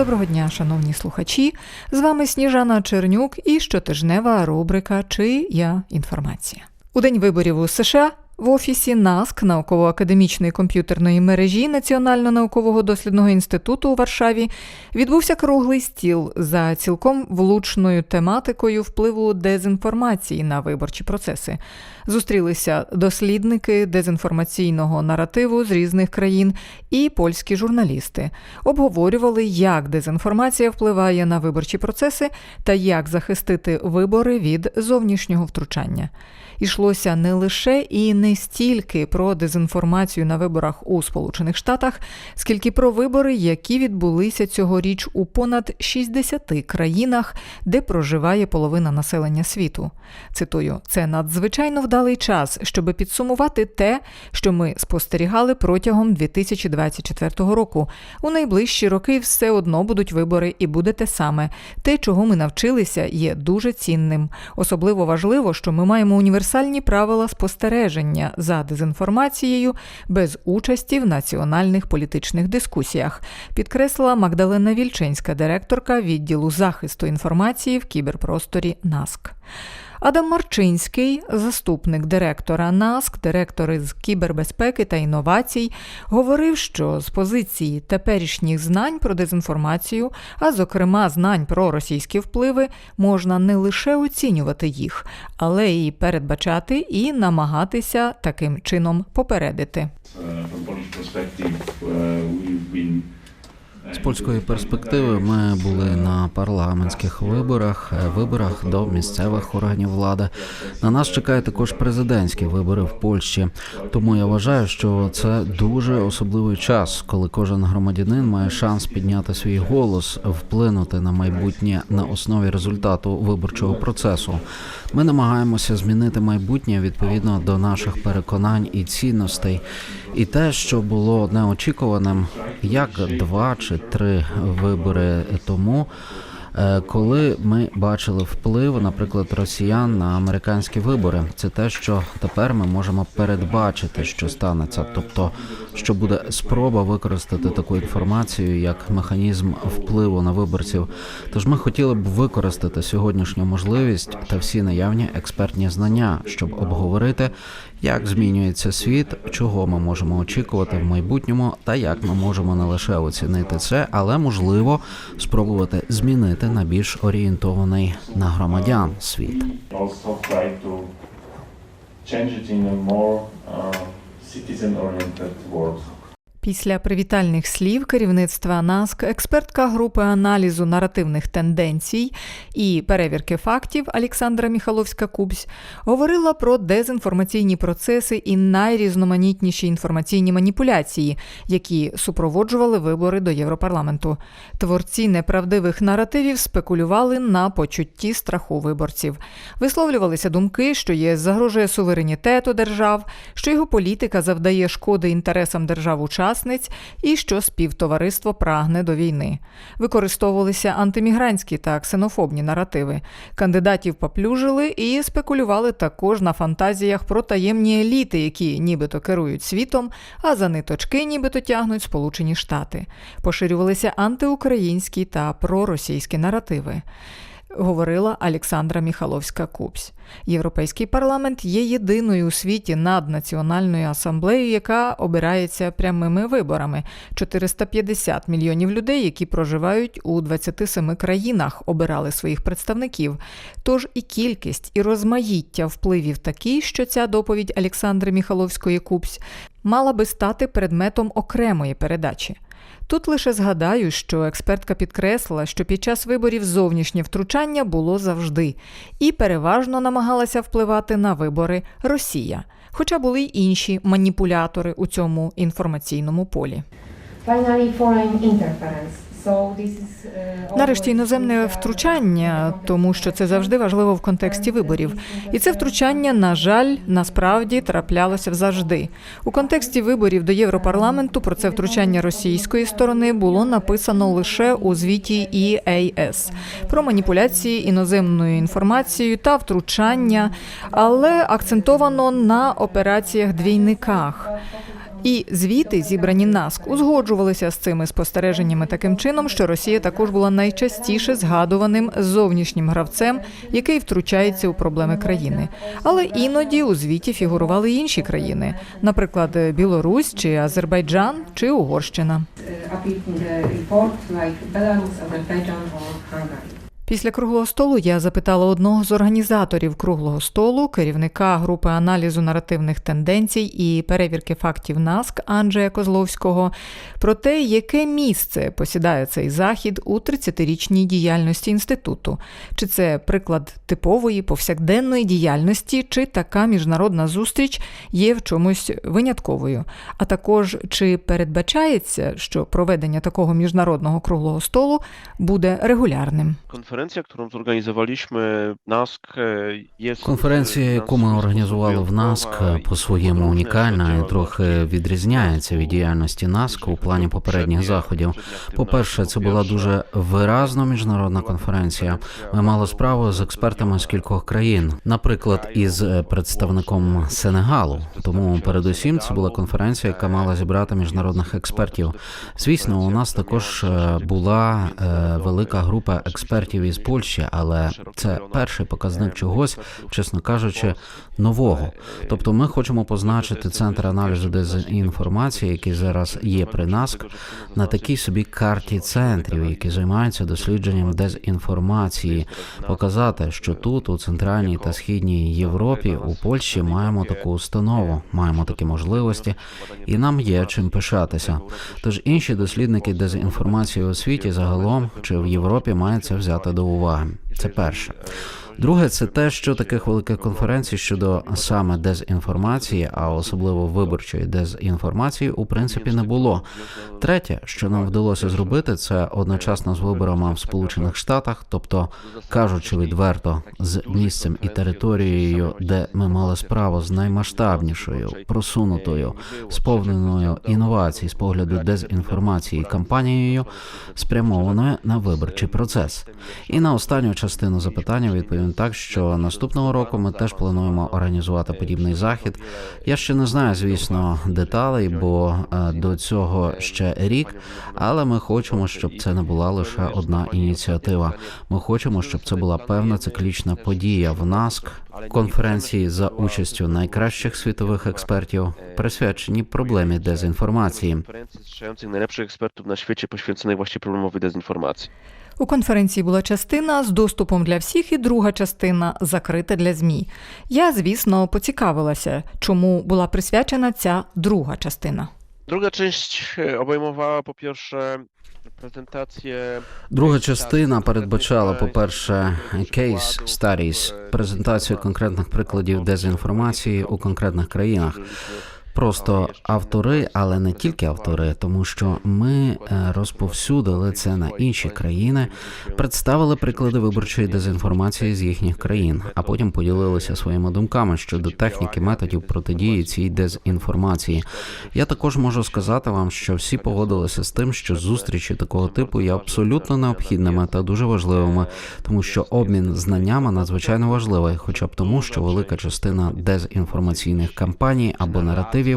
Доброго дня, шановні слухачі. З вами Сніжана Чернюк і щотижнева рубрика Чи я інформація. У день виборів у США в офісі НАСК науково-академічної комп'ютерної мережі Національного наукового дослідного інституту у Варшаві відбувся круглий стіл за цілком влучною тематикою впливу дезінформації на виборчі процеси. Зустрілися дослідники дезінформаційного наративу з різних країн і польські журналісти. Обговорювали, як дезінформація впливає на виборчі процеси та як захистити вибори від зовнішнього втручання. Ішлося не лише і не стільки про дезінформацію на виборах у Сполучених Штатах, скільки про вибори, які відбулися цьогоріч у понад 60 країнах, де проживає половина населення світу. Цитую, це надзвичайно вдалий час, щоб підсумувати те, що ми спостерігали протягом 2024 року. У найближчі роки все одно будуть вибори, і буде те саме. Те, чого ми навчилися, є дуже цінним. Особливо важливо, що ми маємо універсальні правила спостереження за дезінформацією без участі в національних політичних дискусіях, підкреслила Магдалена Вільчинська, директорка відділу захисту інформації в кіберпросторі НАСК. Адам Марчинський, заступник директора НАСК, директор із кібербезпеки та інновацій, говорив, що з позиції теперішніх знань про дезінформацію, а зокрема знань про російські впливи, можна не лише оцінювати їх, але й передбачати і намагатися таким чином попередити. Uh, from З польської перспективи ми були на парламентських виборах, е, виборах до місцевих органів влади. На нас чекає також президентські вибори в Польщі. Тому я вважаю, що це дуже особливий час, коли кожен громадянин має шанс підняти свій голос, вплинути на майбутнє на основі результату виборчого процесу. Ми намагаємося змінити майбутнє відповідно до наших переконань і цінностей. І те, що було неочікуваним, як два чи три вибори тому. е, Коли ми бачили вплив, наприклад, росіян на американські вибори, це те, що тепер ми можемо передбачити, що станеться, тобто що буде спроба використати таку інформацію як механізм впливу на виборців. Тож ми хотіли б використати сьогоднішню можливість та всі наявні експертні знання, щоб обговорити, як змінюється світ, чого ми можемо очікувати в майбутньому, та як ми можемо не лише оцінити це, але можливо спробувати змінити на більш орієнтований на громадян світ. change it in uh. Після привітальних слів керівництва НАСК, експертка групи аналізу наративних тенденцій і перевірки фактів Олександра Міхаловська Кубсь говорила про дезінформаційні процеси і найрізноманітніші інформаційні маніпуляції, які супроводжували вибори до Європарламенту. Творці неправдивих наративів спекулювали на почутті страху виборців. Висловлювалися думки, що ЄС загрожує суверенітету держав, що його політика завдає шкоди інтересам держав-учасниць і що співтовариство прагне до війни. Використовувалися антимігрантські та ксенофобні наративи. Кандидатів поплюжили і спекулювали також на фантазіях про таємні еліти, які нібито керують світом, а за ниточки нібито тягнуть Сполучені Штати. Поширювалися антиукраїнські та проросійські наративи говорила Олександра Міхаловська Купсь. Європейський парламент є єдиною у світі наднаціональною асамблеєю, яка обирається прямими виборами. 450 мільйонів людей, які проживають у 27 країнах, обирали своїх представників. Тож і кількість, і розмаїття впливів такі, що ця доповідь Олександри Міхаловської Купсь мала би стати предметом окремої передачі. Тут лише згадаю, що експертка підкреслила, що під час виборів зовнішнє втручання було завжди і переважно намагалася впливати на вибори Росія, хоча були й інші маніпулятори у цьому інформаційному полі. Finally, foreign interference. Uh, Нарешті іноземне uh, втручання, тому що це завжди важливо в контексті виборів. І це втручання, на жаль, насправді траплялося завжди. У контексті виборів до Європарламенту про це втручання російської сторони було написано лише у звіті EAS про маніпуляції іноземною інформацією та втручання, але акцентовано на операціях двійниках. І звіти, зібрані НАСК, узгоджувалися з цими спостереженнями таким чином, що Росія також була найчастіше згадуваним зовнішнім гравцем, який втручається у проблеми країни. Але іноді у звіті фігурували інші країни, наприклад, Білорусь чи Азербайджан чи Угорщина. Після круглого столу я запитала одного з організаторів круглого столу, керівника групи аналізу наративних тенденцій і перевірки фактів НАСК Анджея Козловського про те, яке місце посідає цей захід у 30-річній діяльності інституту. Чи це приклад типової повсякденної діяльності, чи така міжнародна зустріч є в чомусь винятковою? А також чи передбачається, що проведення такого міжнародного круглого столу буде регулярним? Konferencja, którą zorganizowaliśmy NASK e, jest Конференція, яку ми організували в НАСК, по-своєму унікальна і трохи відрізняється від діяльності НАСК у плані попередніх заходів. По-перше, це була дуже виразно міжнародна конференція. Ми мали справу з експертами з кількох країн, наприклад, із представником Сенегалу. Тому, передусім, це була конференція, яка мала зібрати міжнародних експертів. Звісно, у нас також була велика група експертів із Польщі, але це перший показник чогось, чесно кажучи, нового. Тобто, ми хочемо позначити центр аналізу дезінформації, який зараз є при НАСК, на такій собі карті центрів, які займаються дослідженням дезінформації, показати, що тут, у центральній та східній Європі, у Польщі маємо таку установу, маємо такі можливості, і нам є чим пишатися. Тож інші дослідники дезінформації у світі загалом чи в Європі мають це взяти до уваги. Це перше. Друге, це те, що таких великих конференцій щодо саме дезінформації, а особливо виборчої дезінформації, у принципі не було. Третє, що нам вдалося зробити, це одночасно з виборами в Сполучених Штатах, тобто кажучи відверто, з місцем і територією, де ми мали справу з наймасштабнішою, просунутою, сповненою інновацій з погляду дезінформації кампанією, спрямованою на виборчий процес. І на останню частину запитання відповім так, що наступного року ми теж плануємо організувати подібний захід. Я ще не знаю, звісно, деталей, бо е, до цього ще рік, але ми хочемо, щоб це не була лише одна ініціатива. Ми хочемо, щоб це була певна циклічна подія в НАСК, конференції за участю найкращих світових експертів, присвячені проблемі дезінформації. najlepszych ekspertów na świecie poświęconej właśnie problemowi dezinformacji. У конференції була частина з доступом для всіх і друга частина закрита для ЗМІ. Я, звісно, поцікавилася, чому була присвячена ця друга частина. Druga część e, obejmowała po pierwsze Друга частина передбачала, по-перше, case studies, презентацію конкретних прикладів дезінформації у конкретних країнах. Просто автори, але не тільки автори, тому що ми е, розповсюдили це на інші країни, представили приклади виборчої дезінформації з їхніх країн, а потім поділилися своїми думками щодо техніки методів протидії цій дезінформації. Я також можу сказати вам, що всі погодилися з тим, що зустрічі такого типу є абсолютно необхідними та дуже важливими, тому що обмін знаннями надзвичайно важливий, хоча б тому, що велика частина дезінформаційних кампаній або наративів,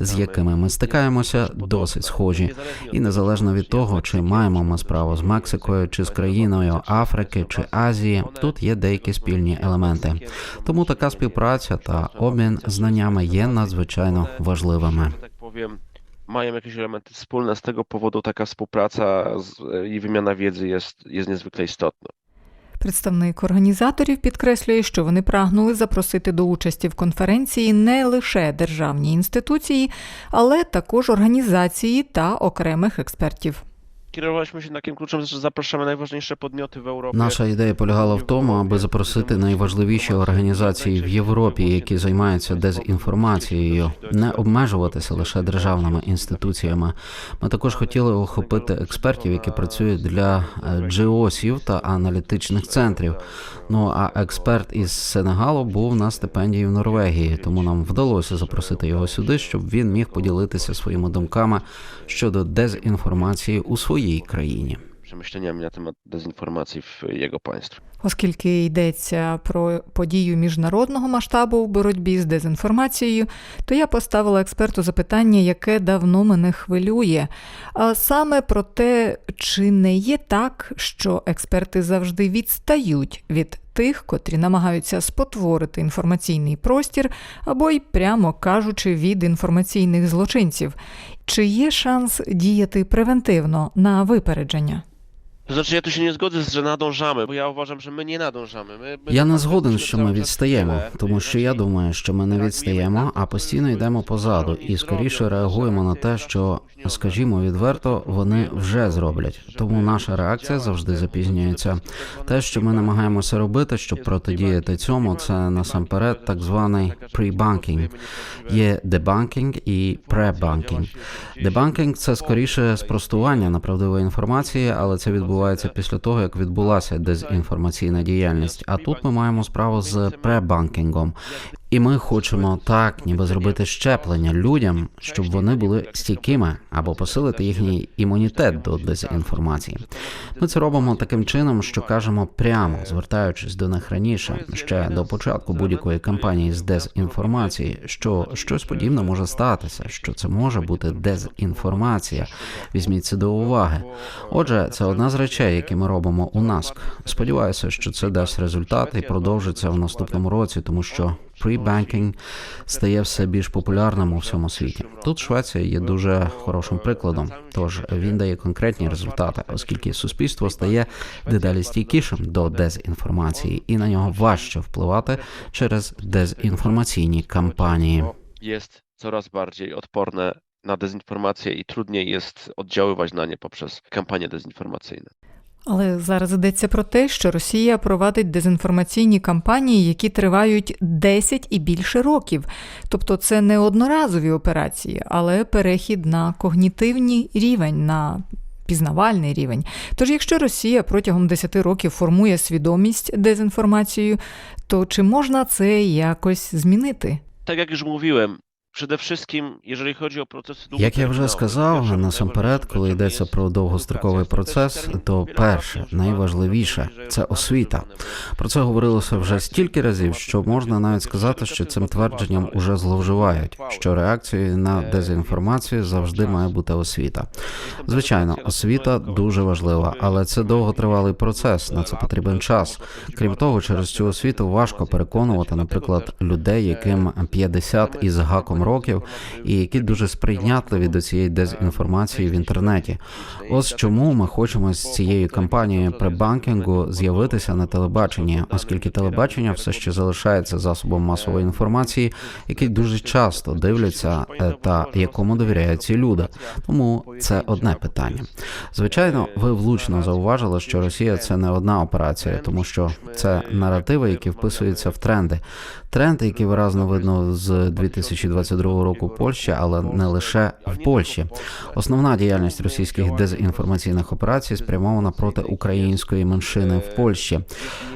з якими ми стикаємося, досить схожі. І незалежно від того, чи маємо ми справу з Мексикою, чи з країною Африки чи Азії, тут є деякі спільні елементи. Тому така співпраця та обмін знаннями є надзвичайно важливими. mają jakieś elementy wspólne. Z tego powodu taka współpraca i wymiana wiedzy jest, jest niezwykle istotna. Представник організаторів підкреслює, що вони прагнули запросити до участі в конференції не лише державні інституції, але також організації та окремих експертів. Kierowaliśmy się takim kluczem, że zapraszamy najważniejsze podmioty w Europie. Наша ідея полягала в тому, аби запросити найважливіші організації в Європі, які займаються дезінформацією, не обмежуватися лише державними інституціями. Ми також хотіли охопити експертів, які працюють для джеосів та аналітичних центрів. Ну а експерт із Сенегалу був на стипендії в Норвегії, тому нам вдалося запросити його сюди, щоб він міг поділитися своїми думками щодо дезінформації у своїй країні. przemyśleniami na temat dezinformacji w jego państwie. Оскільки йдеться про подію міжнародного масштабу в боротьбі з дезінформацією, то я поставила експерту запитання, яке давно мене хвилює. А саме про те, чи не є так, що експерти завжди відстають від тих, котрі намагаються спотворити інформаційний простір, або й, прямо кажучи, від інформаційних злочинців. Чи є шанс діяти превентивно на випередження? To znaczy, ja tu się nie zgodzę, że nadążamy, bo ja uważam, że my nie nadążamy. My, my Я не згоден, що ми відстаємо, тому що я думаю, що ми не відстаємо, а постійно йдемо позаду і скоріше реагуємо на те, що, скажімо відверто, вони вже зроблять. Тому наша реакція завжди запізнюється. Те, що ми намагаємося робити, щоб протидіяти цьому, це насамперед так званий pre-banking. Є дебанкінг і пребанкінг. Дебанкінг це скоріше спростування неправдивої інформації, але це відбувається після того, як відбулася дезінформаційна діяльність. А тут ми маємо справу з пребанкінгом. І ми хочемо так, ніби зробити щеплення людям, щоб вони були стійкими або посилити їхній імунітет до дезінформації. Ми це робимо таким чином, що кажемо прямо, звертаючись до них раніше, ще до початку будь-якої кампанії з дезінформації, що щось подібне може статися, що це може бути дезінформація. Візьміть це до уваги. Отже, це одна з речей, які ми робимо у НАСК. Сподіваюся, що це дасть результат і продовжиться в наступному році, тому що pre-banking стає все більш популярним у всьому світі. Тут Швеція є дуже хорошим прикладом. Тож він дає конкретні результати, оскільки суспільство стає дедалі стійкішим до дезінформації, і на нього важче впливати через дезінформаційні кампанії. Jest coraz bardziej odporne na dezinformację i trudniej jest oddziaływać na nie poprzez kampanie dezinformacyjne. Але зараз йдеться про те, що Росія провадить дезінформаційні кампанії, які тривають 10 і більше років. Тобто це не одноразові операції, але перехід на когнітивний рівень, на пізнавальний рівень. Тож, якщо Росія протягом 10 років формує свідомість дезінформацією, то чи можна це якось змінити? Tak jak już mówiłem, Як я вже сказав, насамперед, коли йдеться про довгостроковий процес, то перше, найважливіше це освіта. Про це говорилося вже стільки разів, що можна навіть сказати, що цим твердженням уже зловживають, що реакцією на дезінформацію завжди має бути освіта. Звичайно, освіта дуже важлива, але це довготривалий процес. На це потрібен час. Крім того, через цю освіту важко переконувати, наприклад, людей, яким 50 із гаком років, і які дуже сприйнятливі до цієї дезінформації в інтернеті. Ось чому ми хочемо з цією кампанією пребанкінгу з'явитися на телебаченні, оскільки телебачення все ще залишається засобом масової інформації, який дуже часто дивляться е, та якому довіряють ці люди. Тому це одне питання. Звичайно, ви влучно зауважили, що Росія це не одна операція, тому що це наративи, які вписуються в тренди. Тренди, які виразно видно з 2022 року в Польщі, але не лише в Польщі. Основна діяльність російських дезінформаційних операцій спрямована проти української меншини в Польщі.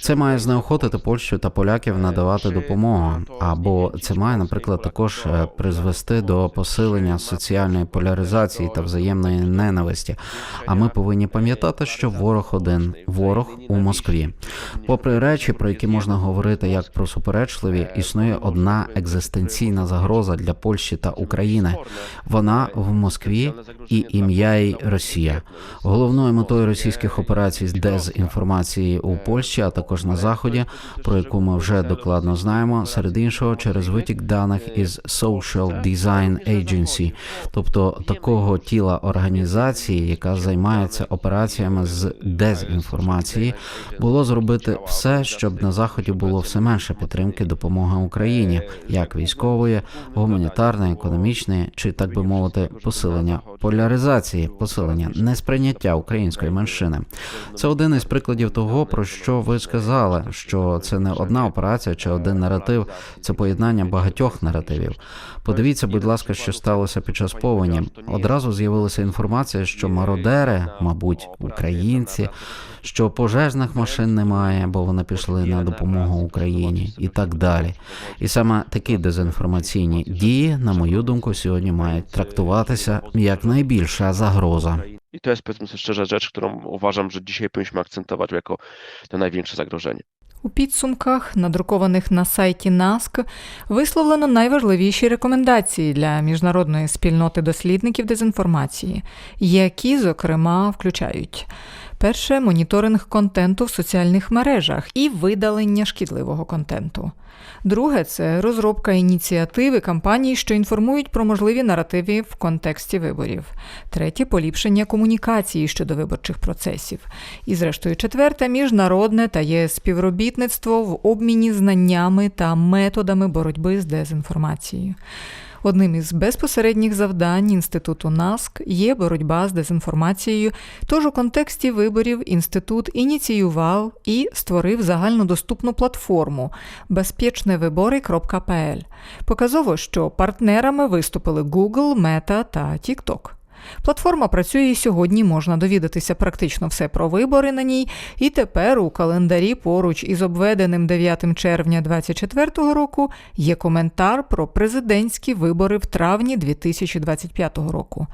Це має знеохотити Польщу та поляків надавати допомогу, або це має, наприклад, також е, призвести до посилення соціальної поляризації та взаємної ненависті. А ми повинні пам'ятати, що ворог один ворог у Москві. Попри речі, про які можна говорити як про суперечливі, існує одна екзистенційна загроза для Польщі та України. Вона в Москві і ім'я їй Росія. Головною метою російських операцій з дезінформації у Польщі, а також на заході, про яку ми вже докладно знаємо, серед іншого через витік даних із Social Design Agency, тобто такого тіла організації, яка займається операціями з дезінформації, було зробити все, щоб на заході було все менше підтримки допомоги Україні, як військової, гуманітарної, економічної, чи так би мовити, посилення поляризації, посилення несприйняття української меншини. Це один із прикладів того, про що ви сказали, що це не одна операція чи один наратив, це поєднання багатьох наративів. Подивіться, будь ласка, що сталося під час повені. Одразу з'явилася інформація, що мародери, мабуть, українці, що пожежних машин немає, бо вони пішли на допомогу Україні, і так далі. І саме такі дезінформаційні дії, на мою думку, сьогодні мають трактуватися як найбільша загроза. I to jest, powiedzmy sobie szczerze, rzecz, którą uważam, że dzisiaj powinniśmy akcentować jako to największe zagrożenie. У підсумках, надрукованих на сайті НАСК, висловлено найважливіші рекомендації для міжнародної спільноти дослідників дезінформації, які, зокрема, включають перше моніторинг контенту в соціальних мережах і видалення шкідливого контенту. Друге це розробка ініціативи кампаній, що інформують про можливі наративи в контексті виборів. Третє поліпшення комунікації щодо виборчих процесів. І, зрештою, четверте міжнародне та є співробітництво в обміні знаннями та методами боротьби з дезінформацією. Одним із безпосередніх завдань інституту НАСК є боротьба з дезінформацією. Тож у контексті виборів інститут ініціював і створив загальнодоступну платформу безпечневибори.пл. Показово, що партнерами виступили Google, Meta та TikTok. Платформа працює і сьогодні можна довідатися практично все про вибори на ній, і тепер у календарі поруч із обведеним 9 червня 2024 року є коментар про президентські вибори в травні 2025 року.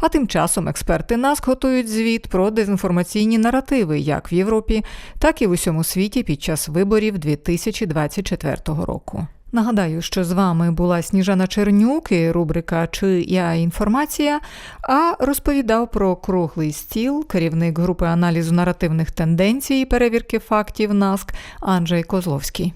А тим часом експерти НАСК готують звіт про дезінформаційні наративи як в Європі, так і в усьому світі під час виборів 2024 року. Нагадаю, що з вами була Сніжана Чернюк і рубрика Чи я інформація, а розповідав про круглий стіл керівник групи аналізу наративних тенденцій і перевірки фактів НАСК Анджей Козловський.